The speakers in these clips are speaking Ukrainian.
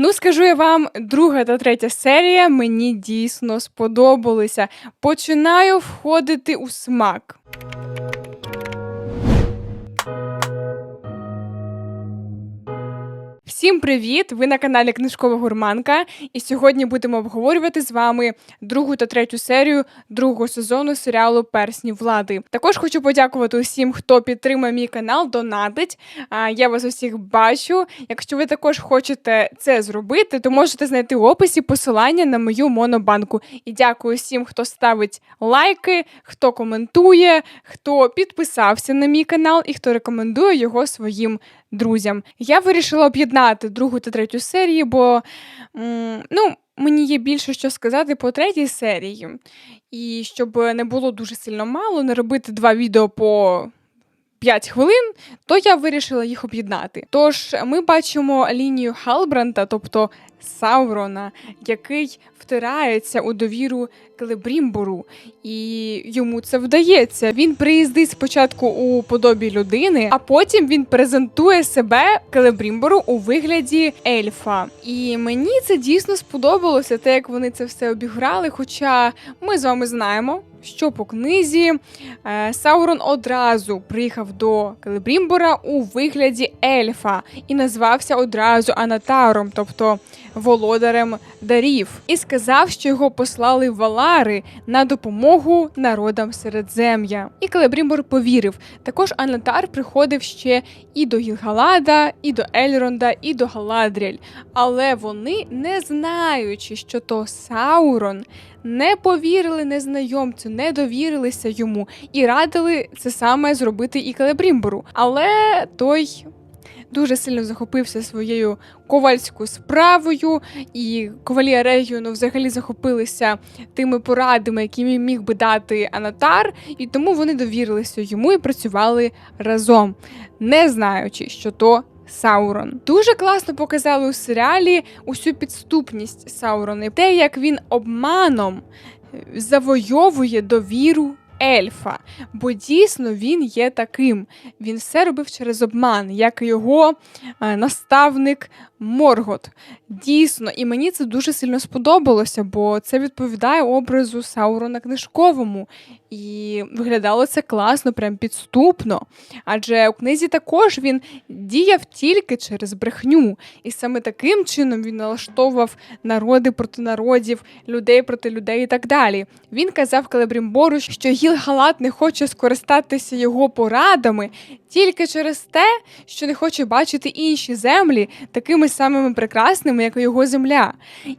Ну, скажу я вам, друга та третя серія мені дійсно сподобалися. Починаю входити у смак. Всім привіт! Ви на каналі Книжкова Гурманка, і сьогодні будемо обговорювати з вами другу та третю серію другого сезону серіалу Персні влади. Також хочу подякувати усім, хто підтримує мій канал, донатить. Я вас усіх бачу. Якщо ви також хочете це зробити, то можете знайти в описі посилання на мою монобанку. І дякую всім, хто ставить лайки, хто коментує, хто підписався на мій канал і хто рекомендує його своїм друзям. Я вирішила об'єднати другу та третю серії, бо ну, мені є більше що сказати по третій серії. І щоб не було дуже сильно мало, не робити два відео по 5 хвилин, то я вирішила їх об'єднати. Тож ми бачимо лінію Халбранта, тобто Саурона, який втирається у довіру Келебрімбору, і йому це вдається. Він приїздить спочатку у подобі людини, а потім він презентує себе Келебрімбору у вигляді ельфа. І мені це дійсно сподобалося, те, як вони це все обіграли. Хоча ми з вами знаємо. Що по книзі е, Саурон одразу приїхав до Келебрімбора у вигляді ельфа і назвався одразу Анатаром, тобто володарем дарів, і сказав, що його послали валари на допомогу народам Середзем'я. І Келебрімбор повірив. Також Анатар приходив ще і до Гілгалада, і до Ельронда, і до Галадріель. Але вони, не знаючи, що то Саурон, не повірили незнайомцю, не довірилися йому і радили це саме зробити і Келебрімбору. Але той дуже сильно захопився своєю ковальською справою, і ковалі регіону взагалі захопилися тими порадами, які міг би дати Анатар, і тому вони довірилися йому і працювали разом, не знаючи, що то. Саурон дуже класно показали у серіалі усю підступність Саурона, те, як він обманом завойовує довіру ельфа, бо дійсно він є таким. Він все робив через обман, як і його е, наставник Моргот. Дійсно, і мені це дуже сильно сподобалося, бо це відповідає образу Саурона книжковому. І виглядало це класно, прям підступно. Адже у книзі також він діяв тільки через брехню. І саме таким чином він налаштовував народи проти народів, людей проти людей і так далі. Він казав Калебрімбору, що Гілгалат не хоче скористатися його порадами тільки через те, що не хоче бачити інші землі такими самими прекрасними, як його земля.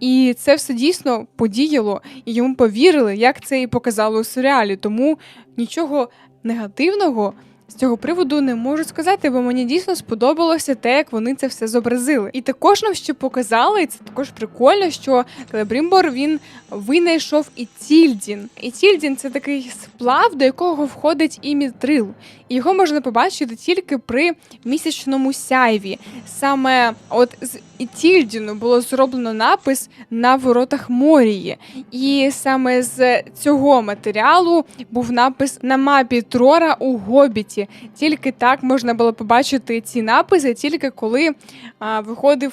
І це все дійсно подіяло, і йому повірили, як це і показало у серіалі. Тому нічого негативного. З цього приводу не можу сказати, бо мені дійсно сподобалося те, як вони це все зобразили. І також нам ще показали, і це також прикольно, що Келебрімбор він винайшов і Тільдін. І Тільдін це такий сплав, до якого входить і мітрил. І його можна побачити тільки при місячному сяйві. Саме от з Ітільдіну було зроблено напис на воротах Морії. І саме з цього матеріалу був напис на мапі Трора у Гобіті. Тільки так можна було побачити ці написи, тільки коли а, виходив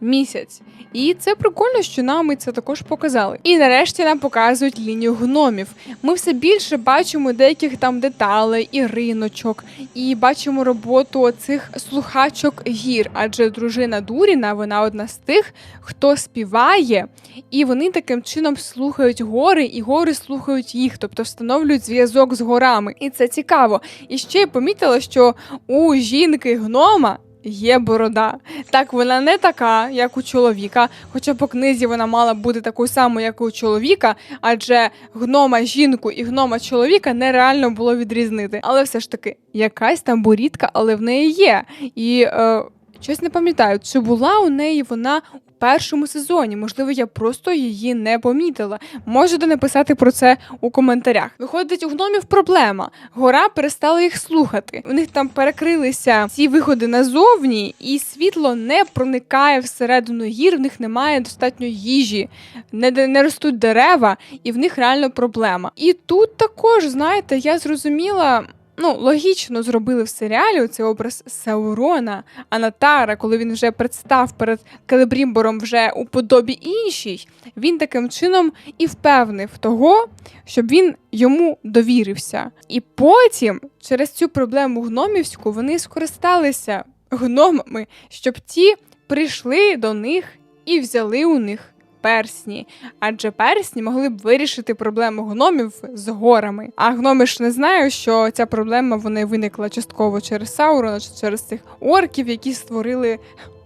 місяць. І це прикольно, що нам і це також показали. І нарешті нам показують лінію гномів. Ми все більше бачимо деяких там деталей і риночок, і бачимо роботу цих слухачок гір. Адже дружина Дуріна, вона одна з тих, хто співає, і вони таким чином слухають гори, і гори слухають їх, тобто встановлюють зв'язок з горами. І це цікаво. І ще я помітила, що у жінки гнома. Є борода. Так, вона не така, як у чоловіка, хоча по книзі вона мала бути такою самою, як і у чоловіка, адже гнома жінку і гнома чоловіка нереально було відрізнити. Але все ж таки, якась там борідка, але в неї є. І е, щось не пам'ятаю, чи була у неї вона у першому сезоні. Можливо, я просто її не помітила. Можете написати про це у коментарях. Виходить, у гномів проблема. Гора перестала їх слухати. У них там перекрилися ці виходи назовні, і світло не проникає всередину гір. В них немає достатньо їжі, не, не ростуть дерева, і в них реально проблема. І тут також, знаєте, я зрозуміла. Ну, логічно зробили в серіалі цей образ Саурона, Анатара, коли він вже представ перед Келебрімбором вже у подобі іншій, він таким чином і впевнив того, щоб він йому довірився. І потім, через цю проблему гномівську, вони скористалися гномами, щоб ті прийшли до них і взяли у них персні, адже персні могли б вирішити проблему гномів з горами. А гноми ж не знають, що ця проблема вони виникла частково через Саурона чи через цих орків, які створили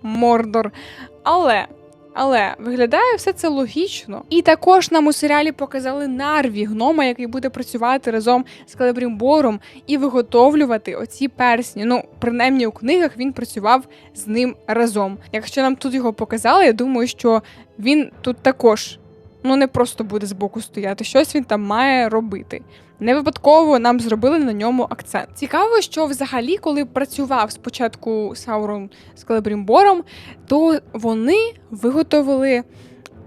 Мордор. Але. Але виглядає все це логічно. І також нам у серіалі показали Нарві, гнома, який буде працювати разом з Калебрімбором і виготовлювати оці персні. Ну, принаймні у книгах він працював з ним разом. Якщо нам тут його показали, я думаю, що він тут також ну не просто буде збоку стояти, щось він там має робити. Не випадково нам зробили на ньому акцент. Цікаво, що взагалі, коли працював спочатку Саурон з Калебрімбором, то вони виготовили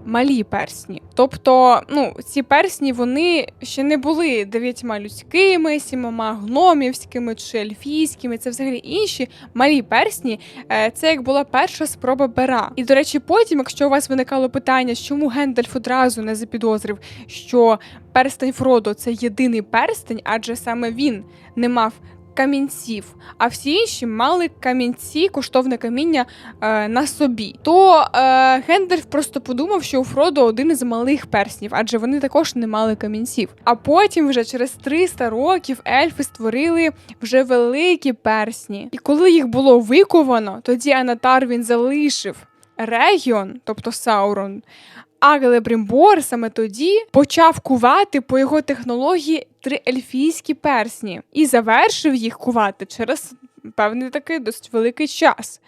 малі персні. Тобто, ну, ці персні вони ще не були дев'ятьма людськими, сімома гномівськими чи ельфійськими. Це взагалі інші малі персні. Е, Це як була перша спроба бера. І до речі, потім, якщо у вас виникало питання, чому Гендальф одразу не запідозрив, що перстень Фродо це єдиний перстень, адже саме він не мав камінців, а всі інші мали камінці, коштовне каміння е, на собі. То е, Гендальф просто подумав, що у Фродо один із малих перснів, адже вони також не мали камінців. А потім, вже через 300 років, ельфи створили вже великі персні. І коли їх було виковано, тоді Анатар він залишив регіон, тобто Саурон. А Гелебрімбор саме тоді почав кувати по його технології три ельфійські персні і завершив їх кувати через певний такий досить великий час.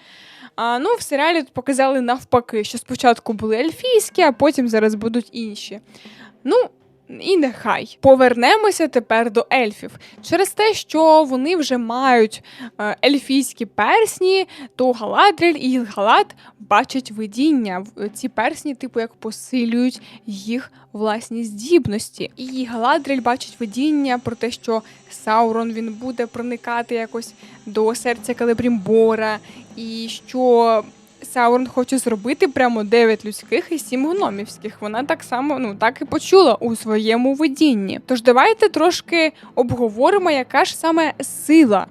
А, ну, в серіалі тут показали навпаки, що спочатку були ельфійські, а потім зараз будуть інші. Ну, і нехай повернемося тепер до ельфів. Через те, що вони вже мають е, ельфійські персні, то Галадріль і Гілгалат бачать видіння. Ці персні, типу, як посилюють їх власні здібності. І Галадріль бачить видіння про те, що Саурон він буде проникати якось до серця Калебрімбора, і що Саурон хоче зробити прямо 9 людських і 7 гномівських. Вона так само ну так і почула у своєму видінні. Тож давайте трошки обговоримо, яка ж саме сила.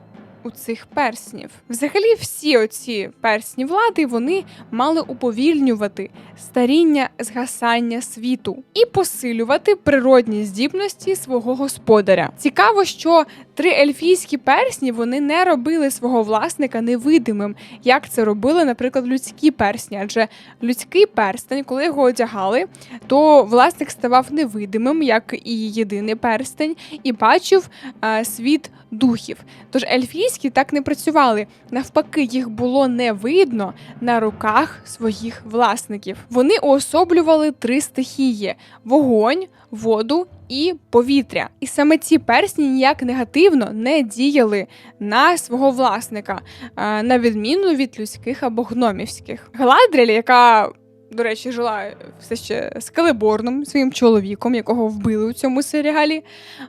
У цих перснів. Взагалі, всі оці персні влади вони мали уповільнювати старіння згасання світу і посилювати природні здібності свого господаря. Цікаво, що три ельфійські персні вони не робили свого власника невидимим, як це робили, наприклад, людські персні. Адже людський перстень, коли його одягали, то власник ставав невидимим, як і єдиний перстень, і бачив е, світ духів. Тож ельфійські так не працювали. Навпаки, їх було не видно на руках своїх власників. Вони уособлювали три стихії: вогонь, воду. І повітря, і саме ці персні ніяк негативно не діяли на свого власника, е, на відміну від людських або гномівських. Гладріль, яка до речі, жила все ще з Калеборном, своїм чоловіком, якого вбили у цьому серіалі.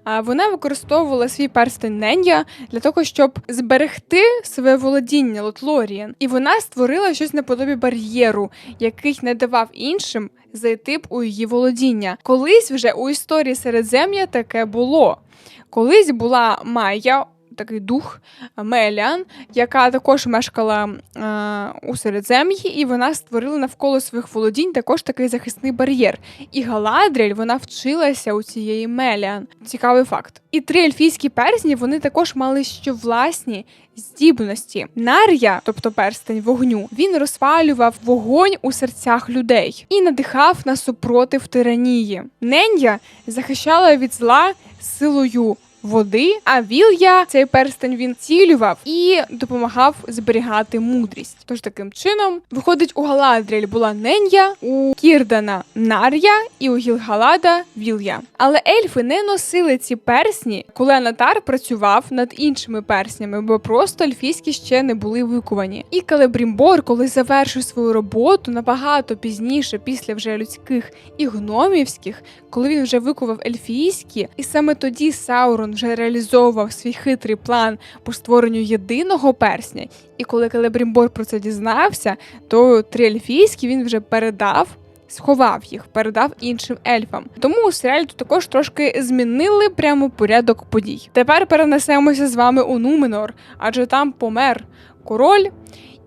А Вона використовувала свій перстень Нен'я для того, щоб зберегти своє володіння Лотлорієн. І вона створила щось наподобі бар'єру, який не давав іншим зайти б у її володіння. Колись вже у історії Середзем'я таке було. Колись була Майя. Такий дух Меліан, яка також мешкала е, у Середзем'ї, і вона створила навколо своїх володінь також такий захисний бар'єр. І Галадріль вона вчилася у цієї Меліан. Цікавий факт. І три ельфійські персні вони також мали ще власні здібності. Нар'я, тобто перстень вогню, він розпалював вогонь у серцях людей і надихав на супротив тиранії. Нен'я захищала від зла силою. Води, а Вілля цей перстень він цілював і допомагав зберігати мудрість. Тож таким чином, виходить, у Галадріль була Нен'я, у Кірдана Нар'я і у Гілгалада Вілля. Але ельфи не носили ці персні, коли Анатар працював над іншими перснями, бо просто ельфійські ще не були викувані. І Калебрімбор, коли завершив свою роботу набагато пізніше, після вже людських і гномівських, коли він вже викував ельфійські, і саме тоді Саурон Фаразон вже реалізовував свій хитрий план по створенню єдиного персня, і коли Келебрімбор про це дізнався, то три ельфійські він вже передав. Сховав їх, передав іншим ельфам. Тому у серіалі тут також трошки змінили прямо порядок подій. Тепер перенесемося з вами у Нуменор, адже там помер король,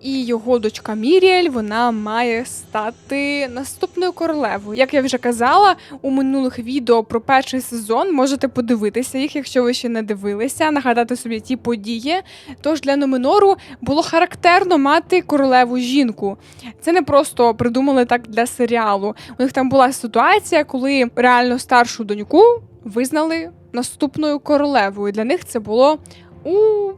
і його дочка Міріель вона має стати наступною королевою. Як я вже казала у минулих відео про перший сезон, можете подивитися їх, якщо ви ще не дивилися, нагадати собі ті події. Тож для Номенору було характерно мати королеву жінку. Це не просто придумали так для серіалу. У них там була ситуація, коли реально старшу доньку визнали наступною королевою. Для них це було у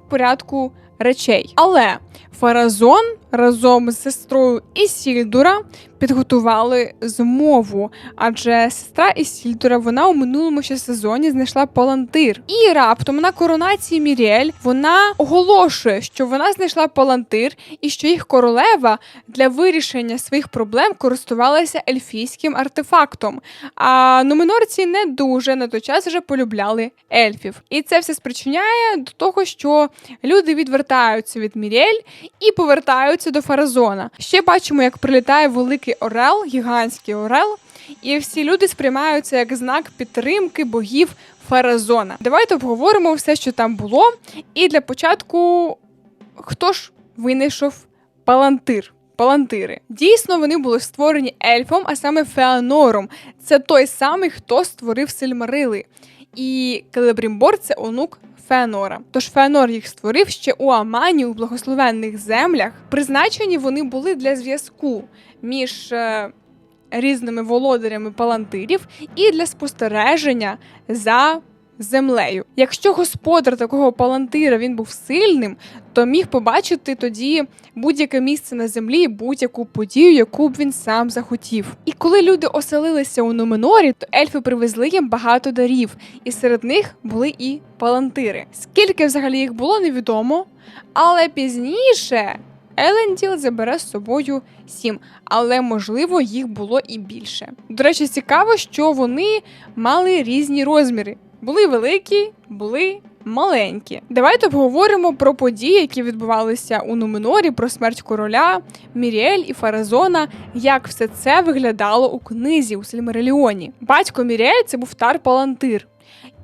порядку речей. Але Фаразон разом з сестрою Ісільдура підготували змову, адже сестра Ісільдура вона у минулому ще сезоні знайшла палантир. І раптом на коронації Міріель вона оголошує, що вона знайшла палантир і що їх королева для вирішення своїх проблем користувалася ельфійським артефактом. А нуминорці не дуже на той час вже полюбляли ельфів. І це все спричиняє до того, що люди відвертаються від Міріель і повертаються до Фаразона. Ще бачимо, як прилітає великий орел, гігантський орел, і всі люди сприймають це як знак підтримки богів Фаразона. Давайте обговоримо все, що там було. І для початку хто ж винайшов палантир? Палантири. Дійсно, вони були створені ельфом, а саме Феанором. Це той самий, хто створив Сильмарили. І Келебрімбор це онук Феанора. Тож Феанор їх створив ще у Амані, у благословенних землях. Призначені вони були для зв'язку між е, різними володарями палантирів і для спостереження за землею. Якщо господар такого палантира він був сильним, то міг побачити тоді будь-яке місце на землі, будь-яку подію, яку б він сам захотів. І коли люди оселилися у Номенорі, то ельфи привезли їм багато дарів, і серед них були і палантири. Скільки взагалі їх було, невідомо, але пізніше. Еленділ забере з собою сім, але можливо їх було і більше. До речі, цікаво, що вони мали різні розміри. Були великі, були маленькі. Давайте обговоримо про події, які відбувалися у Нуменорі, про смерть короля, Міріель і Фаразона, як все це виглядало у книзі у Сильмареліоні. Батько Міріель це був Тар Палантир,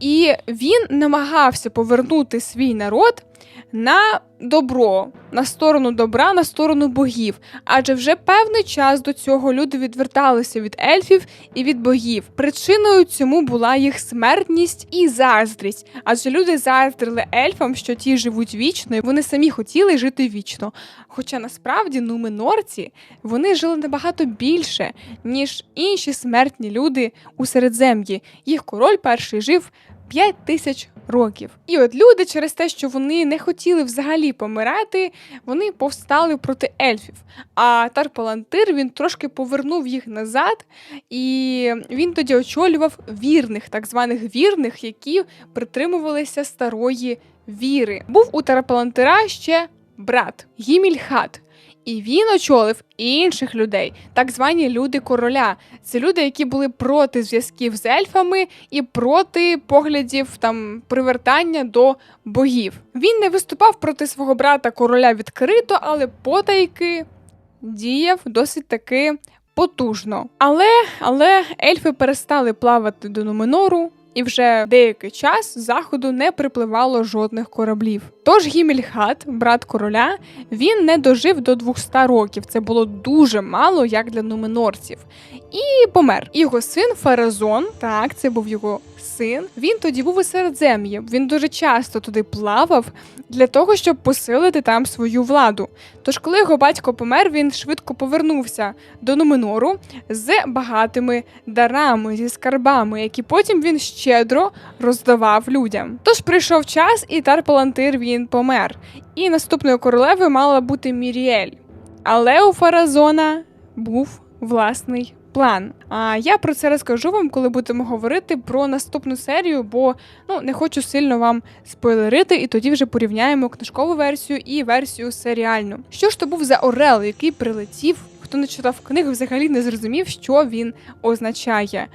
і він намагався повернути свій народ на добро, на сторону добра, на сторону богів. Адже вже певний час до цього люди відверталися від ельфів і від богів. Причиною цьому була їх смертність і заздрість. Адже люди заздрили ельфам, що ті живуть вічно, і вони самі хотіли жити вічно. Хоча насправді нуменорці вони жили набагато більше, ніж інші смертні люди у середзем'ї. Їх король перший жив 5 тисяч років. І от люди, через те, що вони не хотіли взагалі помирати, вони повстали проти ельфів. А Тарпалантир він трошки повернув їх назад, і він тоді очолював вірних, так званих вірних, які притримувалися старої віри. Був у Тарпалантира ще брат Гімільхат. І він очолив інших людей, так звані люди короля. Це люди, які були проти зв'язків з ельфами і проти поглядів там привертання до богів. Він не виступав проти свого брата короля відкрито, але потайки діяв досить таки потужно. Але, але ельфи перестали плавати до Нуменору. І вже деякий час з заходу не припливало жодних кораблів. Тож Гімельхат, брат короля, він не дожив до 200 років. Це було дуже мало, як для нуменорців. І помер. Його син Фаразон, так, це був його син. Він тоді був у Середзем'ї. Він дуже часто туди плавав для того, щоб посилити там свою владу. Тож, коли його батько помер, він швидко повернувся до Нуменору з багатими дарами, зі скарбами, які потім він щедро роздавав людям. Тож прийшов час, і Тар Палантир він помер. І наступною королевою мала бути Міріель. Але у Фаразона був власний план. А я про це розкажу вам, коли будемо говорити про наступну серію, бо ну не хочу сильно вам спойлерити, і тоді вже порівняємо книжкову версію і версію серіальну. Що ж то був за Орел, який прилетів? хто не читав книгу, взагалі не зрозумів, що він означає.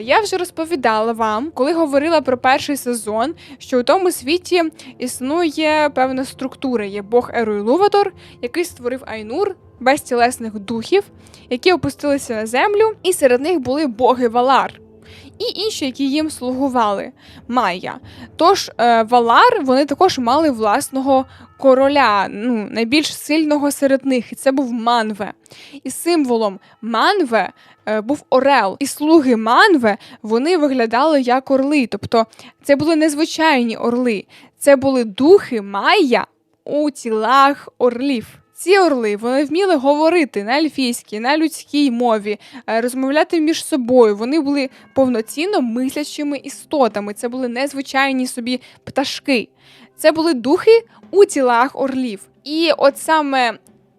Я вже розповідала вам, коли говорила про перший сезон, що у тому світі існує певна структура. Є Бог Еру Ілуватор, який створив Айнур, безтілесних духів, які опустилися на землю, і серед них були боги Валар. І інші, які їм слугували Майя. Тож е, Валар вони також мали власного короля, ну найбільш сильного серед них, і це був Манве. І символом Манве е, був Орел. І слуги Манве вони виглядали як орли. Тобто це були незвичайні орли, це були духи Майя у тілах орлів. Ці орли вони вміли говорити на ельфійській, на людській мові, е, розмовляти між собою. Вони були повноцінно мислячими істотами. Це були незвичайні собі пташки. Це були духи у тілах орлів. І от саме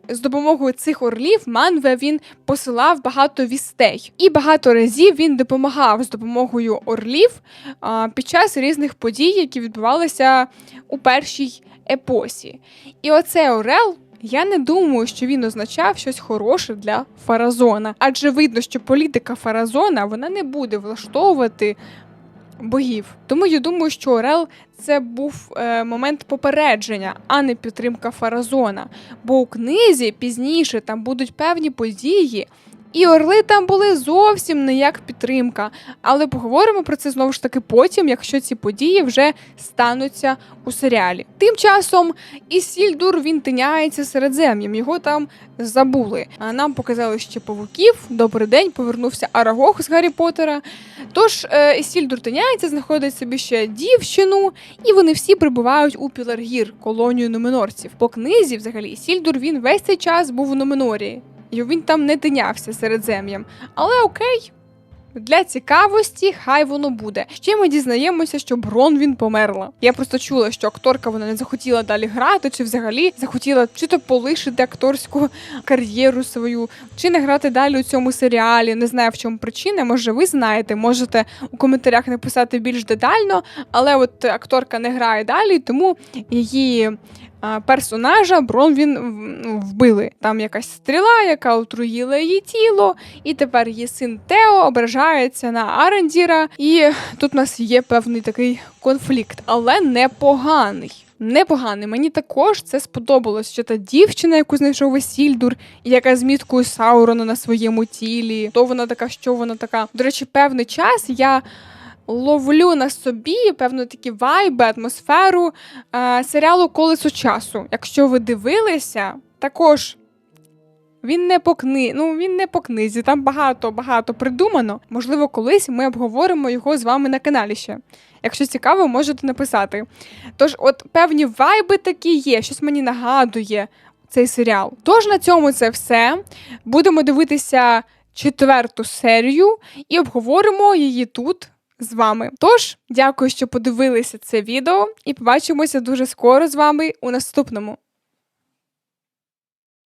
з допомогою цих орлів Манве він посилав багато вістей, і багато разів він допомагав з допомогою орлів а, під час різних подій, які відбувалися у першій епосі. І оцей орел. Я не думаю, що він означав щось хороше для Фаразона, адже видно, що політика Фаразона вона не буде влаштовувати богів. Тому я думаю, що Орел це був е, момент попередження, а не підтримка Фаразона. Бо у книзі пізніше там будуть певні події. І орли там були зовсім не як підтримка. Але поговоримо про це знову ж таки потім, якщо ці події вже стануться у серіалі. Тим часом Ісільдур він тиняється середзем'ям, його там забули. А нам показали ще павуків. Добрий день, повернувся Арагог з Гаррі Поттера. Тож е, Ісільдур тиняється, знаходить собі ще дівчину, і вони всі прибувають у Піларгір, колонію нуменорців. По книзі, взагалі, Ісільдур він весь цей час був у Нуменорії. І він там не тинявся середзем'ям. Але окей. Для цікавості, хай воно буде. Ще ми дізнаємося, що Бронвін померла. Я просто чула, що акторка вона не захотіла далі грати, чи взагалі захотіла чи то полишити акторську кар'єру свою, чи не грати далі у цьому серіалі. Не знаю в чому причина. Може, ви знаєте, можете у коментарях написати більш детально, але от акторка не грає далі, тому її персонажа Бронвін вбили. Там якась стріла, яка отруїла її тіло, і тепер її син Тео ображається на Арендіра. І тут у нас є певний такий конфлікт, але непоганий. Непоганий. Мені також це сподобалось, що та дівчина, яку знайшов Весільдур, яка з міткою Саурона на своєму тілі, то вона така, що вона така. До речі, певний час я ловлю на собі певно такі вайби, атмосферу е, серіалу Колесо часу. Якщо ви дивилися, також. Він не по кни... ну, він не по книзі, там багато багато придумано. Можливо, колись ми обговоримо його з вами на каналі ще. Якщо цікаво, можете написати. Тож, от певні вайби такі є, щось мені нагадує цей серіал. Тож на цьому це все. Будемо дивитися четверту серію і обговоримо її тут з вами. Тож, дякую, що подивилися це відео, і побачимося дуже скоро з вами у наступному.